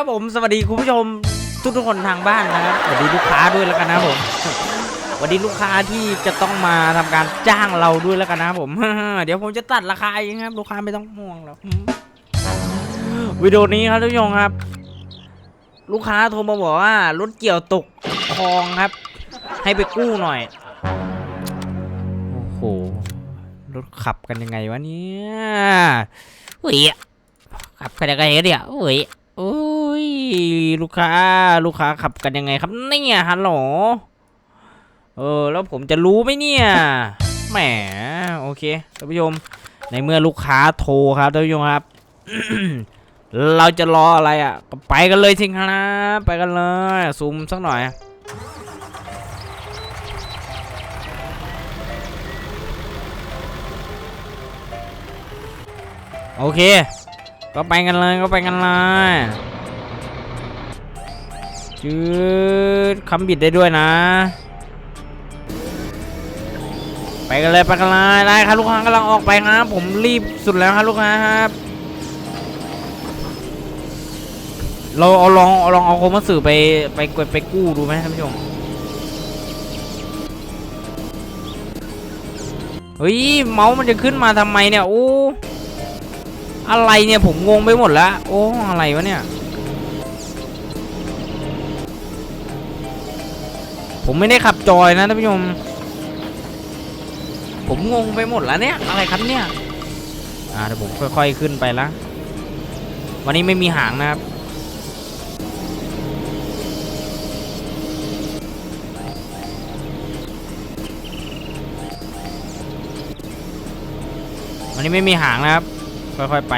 ครับผมสวัสดีคุณผู้ชมทุกทุกคนทางบ้านนะครับสวัสดีลูกค้าด้วยแล้วกันนะผมสวัสดีลูกค้าที่จะต้องมาทำการจ้างเราด้วยแล้วกันนะครับผมเดี๋ยวผมจะตัดราคาเองครับ ลูกค้าไม่ต้องห่วงหรอกวิดีโอนี้ครับทุกผู้ชมครับ ลูกค้าโทรมาบอกว่ารถเกี่ยวตกคลองครับ ให้ไปกู้หน่อยโอ้โหรถขับกันยังไงวะเนี่ยเฮ้ยขับกันยังไงเนี่ยโอ้ยโอ้ ยลูกค้าลูกค้าขับกันยังไงครับเนี่ยฮัลโหลเออแล้วผมจะรู้ไหมเนี่ยแหมโอเคท่านผู้ชมในเมื่อลูกค้าโทรครับท่านผู้ชมครับ เราจะรออะไรอะไปกันเลยสิครับไปกันเลยซูมสักหน่อยโอเค ก็ไปกันเลย ก็ไปกันเลย จืดคำบิดได้ด้วยนะ ไปกันเลยไปกันเลยได้ครับลูกค้ากำลังออกไปครับผมรีบสุดแล้วครับลูกค้าครับเราเอาลองเอาลองเอาโคมาสื่อไปไปกไปกู้ดูไหมท่านผู้ชมเฮ้ยเมาส์มันจะขึ้นมาทำไมเนี่ยโอ้อะไรเนี่ยผมงงไปหมดแล้วโอ้อะไรวะเนี่ย ผมไม่ได้ขับจอยนะท่านผู้ชมผมงงไปหมดแล้วเนี่ย อะไรครับเนี่ย อ่าเดี๋ยวผมค่อยๆขึ้นไปละวันนี้ไม่มีหางนะครับวันนี้ไม่มีหางนะครับ ค่อยๆไป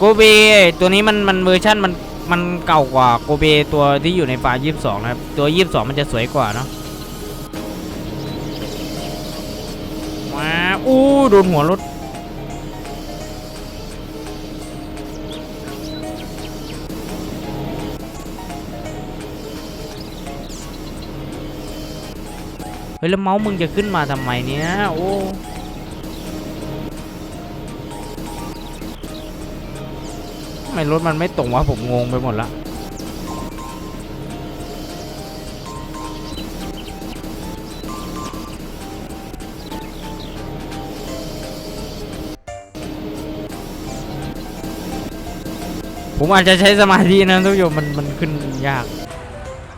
โกเบตัวนี้มันมันเวอร์ชั่นมันมันเก่ากว่าโกเบตัวที่อยู่ในฟา22 นะครับ ตัว 22 มันจะสวยกว่าเนาะว้าอู้โดนหัวรถเฮ้ยแล้วเมาส์มึงจะขึ้นมาทำไมเนี่ยโอ้ ไมรถมันไม่ตรงวะผมงงไปหมดละผมอาจจะใช้สมาธินะทุกโยมมันมันขึ้นยาก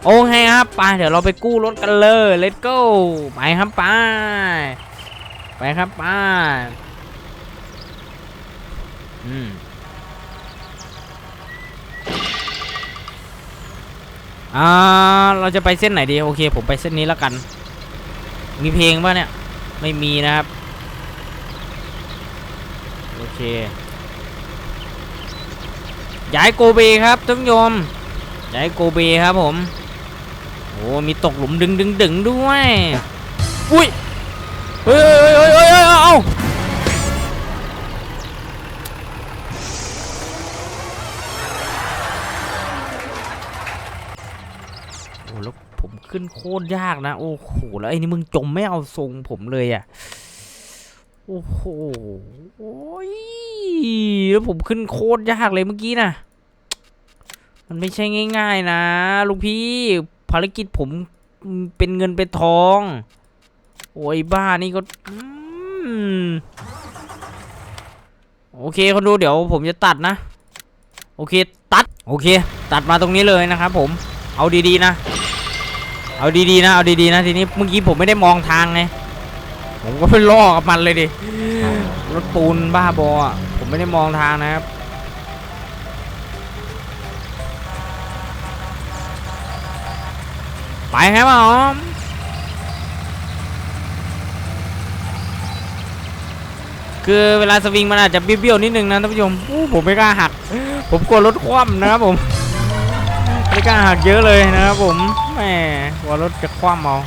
โอเคครับไปเดี๋ยวเราไปกู้รถกันเลย let's go ไปครับไปไปครับไปอืม อ่าเราจะไปเส้นไหนดีโอเค ผมไปเส้นนี้แล้วกัน มีเพลงป่ะเนี่ยไม่มีนะครับโอเคย้ายโกเบครับท่านผู้ชมย้ายโกเบครับผมโอ้มีตกหลุมดึงดึงดึงด้วยอุ้ยเฮ้ย ขึ้นโคตรยากนะ โอ้โห แล้วไอ้นี่มึงจมไม่เอาทรงผมเลยอะ โอ้โหโอ้ยแล้วผมขึ้นโคตรยากเลยเมื่อกี้นะ มันไม่ใช่ง่าย ๆ นะลูกพี่ภารกิจผมเป็นเงินเป็นทอง โอ้ยบ้านี่ก็โอเคคนดูเดี๋ยวผมจะตัดนะ โอเคตัด โอเค ตัดมาตรงนี้เลยนะครับผมเอาดีๆนะ เอาดีๆนะ เอาดีๆนะทีนี้เมื่อกี้ผมไม่ได้มองทางไง ผมก็ไปล่อกับมันเลยดิ รถปูนบ้าบออะ ผมไม่ได้มองทางนะครับ ไปครับผมคือเวลาสวิงมันอาจจะเบี้ยวๆนิดนึงนะท่านผู้ชมอู้ผมไม่กล้าหัก ผมกลัวรถคว่ำนะครับผม ไม่กล้าหักเยอะเลยนะครับผมแห มกลัรถจะคว่ำเอา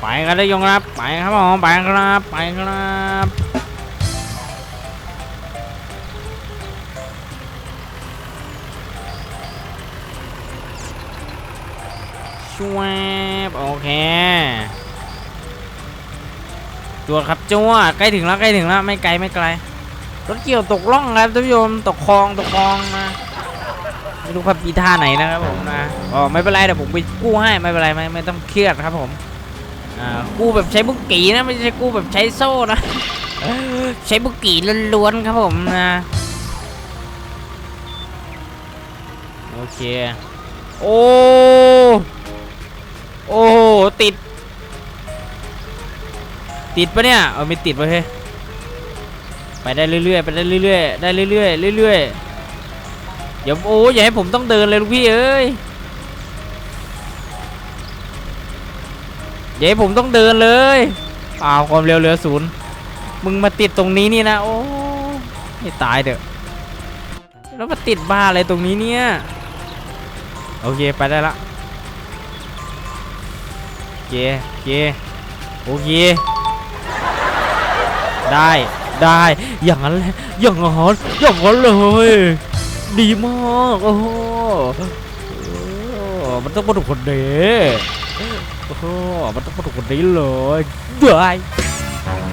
ไปกันได้ยงครับ ไปครับผมไปครับ ไปครับชวบโอเค จวดครับจัวใกล้ถึงแล้วใกล้ถึงแล้วไม่ไกลไม่ไกลรถเกี่ยวตกล่องครับท่านผู้ชมตกคลองตกคลองนะไม่รู้ครับปีท่าไหนนะครับผมนะอ๋อไม่เป็นไรเดี๋ยวผมไปกู้ให้ไม่เป็นไรไม่ไม่ต้องเครียดครับผมอ่ากู้แบบใช้บุกกี้นะไม่ใช่กู้แบบใช้โซ่นะใช้บุกกี้ล้วนๆครับผมนะโอเคโอ้โอ้ติด ติดปะเนี่ยเออไม่ติดปะเฮ้ยไปได้เรื่อยๆไปได้เรื่อยๆได้เรื่อยๆเรื่อยๆเดี๋ยวโอ้อย่าให้ผมต้องเดินเลยลูกพี่เอ้ยอย่าให้ผมต้องเดินเลยอ้าวความเร็วเหลือศูนย์มึงมาติดตรงนี้นี่นะโอ้ให้ตายเถอะแล้วมาติดบ้าอะไรตรงนี้เนี่ยโอเคไปได้ละโอเคโอเคโอเค ได้ได้อย่างนั้นแหละอย่างนั้นอย่างนั้นเลย ดีมากโอ้โหมันต้องมาถูกคนเดีโอ้โหมันต้องมาถูกคนนี้เลยได้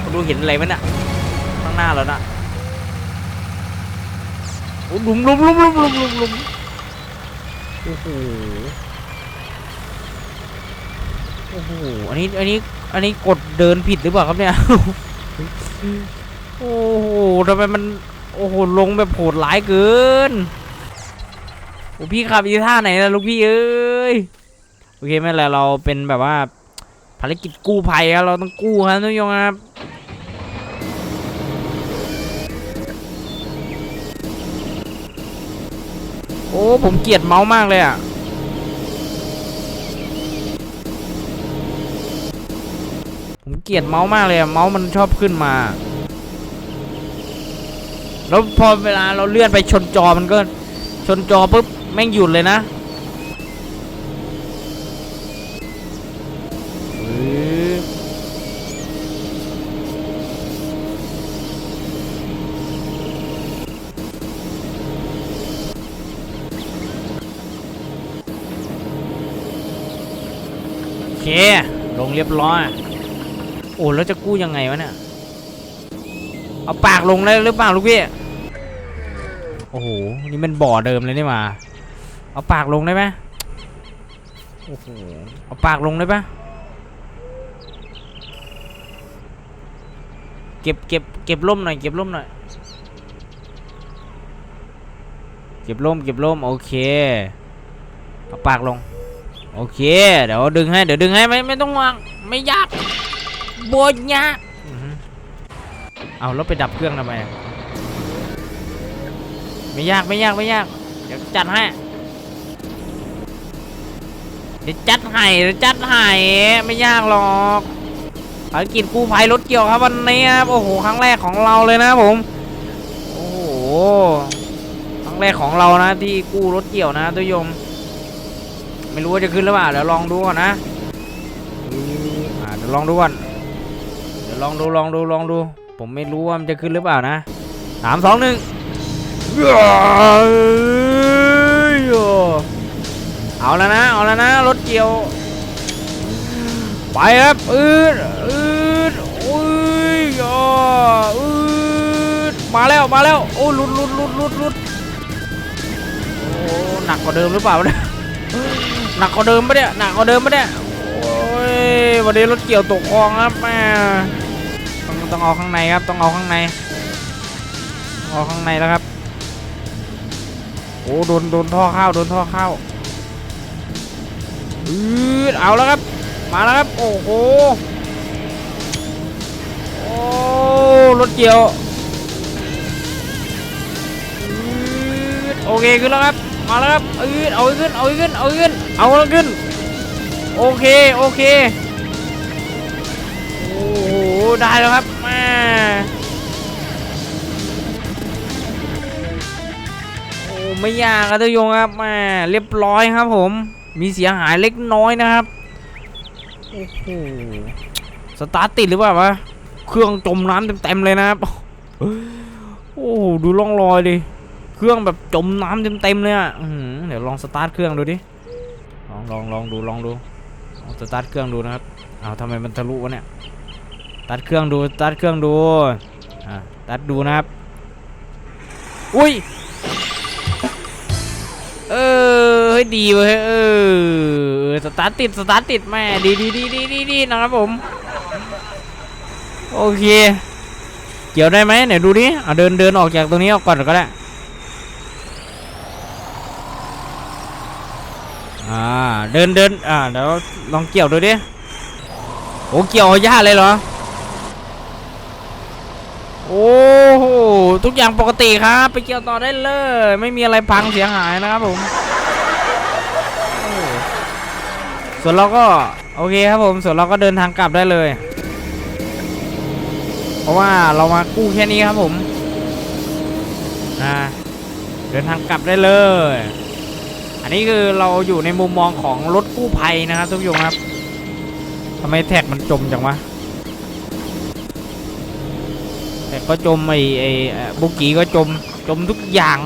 มาดูเห็นอะไรไหมน่ะข้างหน้าแล้วน่ะโอ้ลุมลุมลุมลุมลุมลุมลุมโอ้โหโอ้โหอันนี้อันนี้อันนี้กดเดินผิดหรือเปล่าครับเนี่ย โอ้โหทำไมมัน โอ้โห ลงแบบโหดร้ายเกินโอ้พี่ขับอีท่าไหนล่ะลูกพี่เอ้ย โอเคไม่เป็นไรเราเป็นแบบว่า ภารกิจกู้ภัยครับเราต้องกู้ครับทุกท่านครับโอ้ ผมเกลียดเมาส์มากเลยอะ ผม เกลียดเมาส์มากเลยอะเมาส์มันชอบขึ้นมา แล้วพอเวลาเราเลื่อนไปชนจอมันก็ชนจอปุ๊บแม่งหยุดเลยนะโอเคลงเรียบร้อย อ้แล้วจะกู้ยังไงวะเนี่ย เอาปากลงได้หรือเปล่าลูกพี่ โอ้โห นี่มันบ่อเดิมเลยนี่มา เอาปากลงได้ไหมโอ้โห เอาปากลงได้ปะเก็บเก็บเก็บร่มหน่อยเก็บร่มหน่อย เก็บร่มเก็บร่มโอเค เอาปากลง โอเค เดี๋ยวดึงให้ เดี๋ยวดึงให้ไม่ไม่ต้องวาง ไม่ยาก บนยากอื้อหือเอาแล้วไปดับเครื่องทำไมอะไม่ยากไม่ยากไม่ยาก เดี๋ยวจัดให้ เดี๋ยวจัดให้เดี๋ยวจัดให้ไม่ยากหรอกภารกิจกู้ภัยรถเกี่ยวครับวันนี้ครับโอ้โหครั้งแรกของเราเลยนะผม โอ้โหครั้งแรกของเรานะ ที่กู้รถเกี่ยวนะทุกยม ไม่รู้ว่าจะขึ้นหรือเปล่าเดี๋ยวลองดูก่อนนะอ่าเดี๋ยวลองดูก่อน ลองดูลองดูลองดู ผมไม่รู้ว่ามันจะขึ้นหรือเปล่านะสามสองหนึ่งเอาแล้วนะเอาแล้วนะรถเกี่ยว ไปครับอืดอืดอุ้ยออึดมาแล้วมาแล้วโอ้ลุดลุดลุดลุดลุดโอ้หนักกว่าเดิมหรือเปล่าเนี่ยหนักกว่าเดิมปะเนี่ยหนักกว่าเดิมปะเนี่ยโอ้ยวันนี้รถเกี่ยวตกคลองครับแม่ ต้ององเอาข้างในครับต้องเอาข้างในเอาข้างในแล้วครับโอ้โดนโดนท่อข้าโดนท่อข้าวอืดเอาแล้วครับ มาแล้วครับ โอ้โหโอ้รถเกี่ยวโอเคขึ้นแล้วครับมาแล้วครับเอาขึ้นเอาขึ้นเอาขึ้นเอาขึ้นเอาแล้วขึ้นโอเคโอเคโอ้โหได้แล้วครับ โอ้ไม่ยากครับทุกโยงครับม่เรียบร้อยครับผม มีเสียหายเล็กน้อยนะครับโอ้โหสตาร์ทติดหรือเปล่าวะเครื่องจมน้ำเต็มๆเลยนะครับโอ้โหดูร่องรอยดิเครื่องแบบจมน้ำเต็มๆเลยอะเดี๋ยวลองสตาร์ทเครื่องดูดิลองลองลองดูลองดูเอาสตาร์ทเครื่องดูนะครับเอาทำไมมันทะลุวะเนี่ย ตัดเครื่องดูตัดเครื่องดูอ่าตัดดูนะครับ อุ้ย เออเฮ้ยดีเว้ยเออสตาร์ทติดสตาร์ทติดแม่ดีดีดีดีดีดีนะครับผม โอเค เกี่ยวได้ไหมไหนดูดิเอาเดินเดินออกจากตรงนี้ออกก่อนก็ได้อ่าเดินเดินอ่าเดี๋ยวลองเกี่ยวดูดิโอ้เกี่ยวหญ้าเลยเหรอโอ้โห ทุกอย่างปกติครับ ไปเกี่ยวต่อได้เลย ไม่มีอะไรพังเสียหายนะครับผมส่วนเราก็โอเคครับผม ส่วนเราก็เดินทางกลับได้เลย เพราะว่าเรามากู้แค่นี้ครับผมอ่าเดินทางกลับได้เลย อันนี้คือเราอยู่ในมุมมองของรถกู้ภัยนะครับทุกท่านครับทำไมแท็กมันจมจังวะ ก็จมไอไอเอ่อบุกี้ก็จมจมทุกอย่าง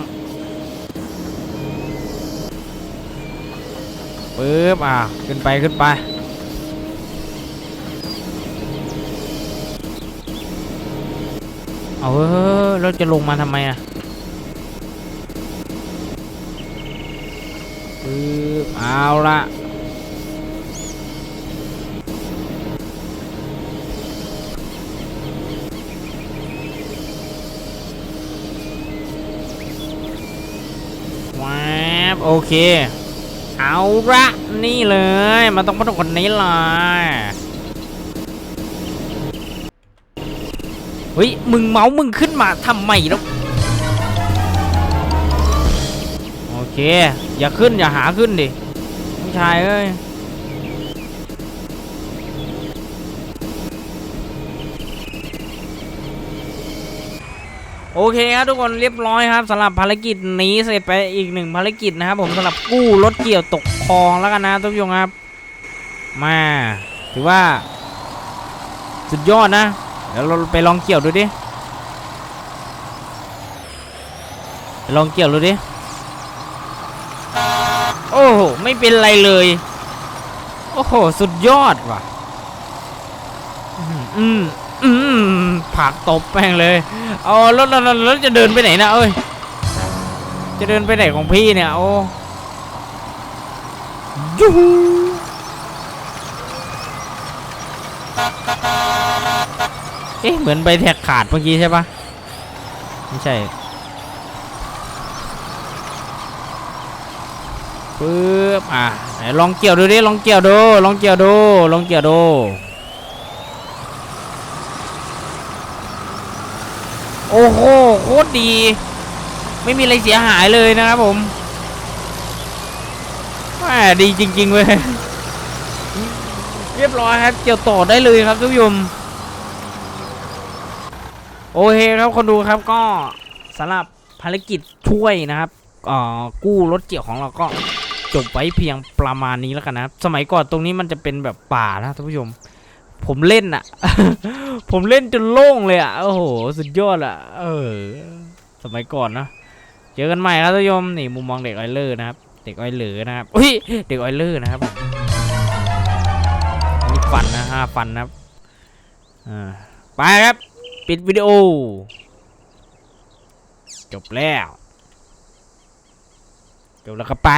ปึ๊บอะขึ้นไปขึ้นไปเอาเฮ้ยเราจะลงมาทำไมอะปึ๊บเอาละแวบ โอเค เอาละนี่เลย มันต้องมาตรงคนนี้เลยเฮ้ย มึงเมาส์มึงขึ้นมาทำไมแล้ว โอเค อย่าขึ้นอย่าหาขึ้นดิผู้ชายเอ้ย โอเคครับทุกคนเรียบร้อยครับสำหรับภารกิจนี้เสร็จไปอีกหนึ่งภารกิจนะครับผมสำหรับกู้รถเกี่ยวตกคลองแล้วกันนะทุกท่านครับ มาถือว่า สุดยอดนะเดี๋ยวเราไปลองเกี่ยวดูดิไปลองเกี่ยวดูดิโอ้โหไม่เป็นไรเลย โอ้โห สุดยอดว่ะ อืม อืม ผักตบแป้งเลยเอาแล้วแล้วแล้วจะเดินไปไหนนะเอ้ยจะเดินไปไหนของพี่เนี่ยโอ้ยูฮูเอ๊ะเหมือนใบแท็กขาดเมื่อกี้ใช่ปะไม่ใช่ปึ๊บอะไหนลองเกี่ยวดูดิลองเกี่ยวดูลองเกี่ยวดูลองเกี่ยวดู โอ้โหโคตรดี ไม่มีอะไรเสียหายเลยนะครับผมแหมดีจริงๆเว้ยเรียบร้อยครับเกี่ยวต่อได้เลยครับทุกยมโอเคครับคนดูครับก็สำหรับภารกิจช่วยนะครับกู้รถเกี่ยวของเราก็จบไว้เพียงประมาณนี้แล้วกันนะ สมัยก่อนตรงนี้มันจะเป็นแบบป่านะท่านผู้ชม ผมเล่นอะผมเล่นจนโล่งเลยอะโอ้โห สุดยอดอะเออ สมัยก่อนนะเจอกันใหม่ครับท่านผู้ชมนี่มุมมองเด็กออยเลอร์นะครับ เด็กออยเลอร์นะครับอุ้ยเด็กออยเลอร์นะครับอันนี้ฟันนะห้าฟันนะครับอ่าไปครับ ปิดวิดีโอ จบแล้ว จบแล้วก็ไป